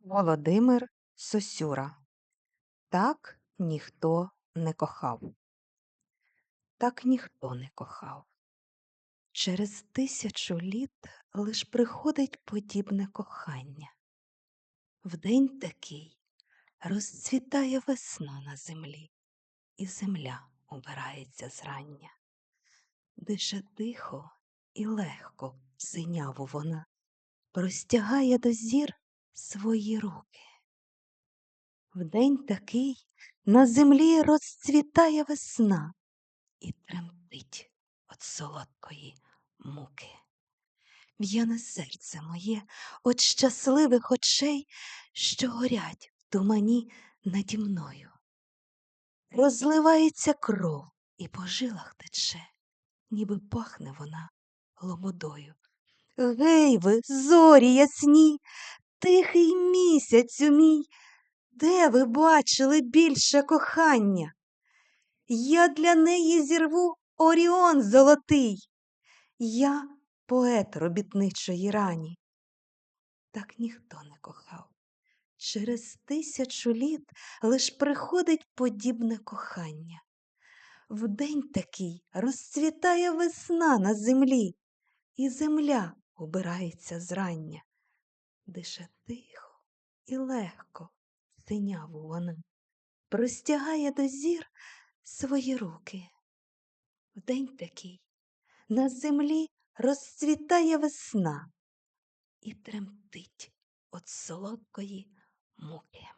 Володимир Сосюра Так ніхто не кохав. Так ніхто не кохав. Через тисячу літ лиш приходить подібне кохання. В день такий розцвітає весна на землі, і земля убирається зрання. Дише тихо і легко синяву вона, простягає до зір свої руки. В день такий на землі розцвітає весна і тремтить від солодкої муки. В'яне серце моє от щасливих очей, що горять в тумані наді мною. Розливається кров і по жилах тече, ніби пахне вона лободою. Гей ви, зорі ясні, тихий місяцю мій, де ви бачили більше кохання? Я для неї зірву Оріон золотий, я поет робітничої рані. Так ніхто не кохав. Через тисячу літ лиш приходить подібне кохання. В день такий розцвітає весна на землі, і земля убирається зрання. Дише тихо і легко синяву вона, простягає до зір свої руки. В день такий на землі розцвітає весна і тремтить від солодкої муки.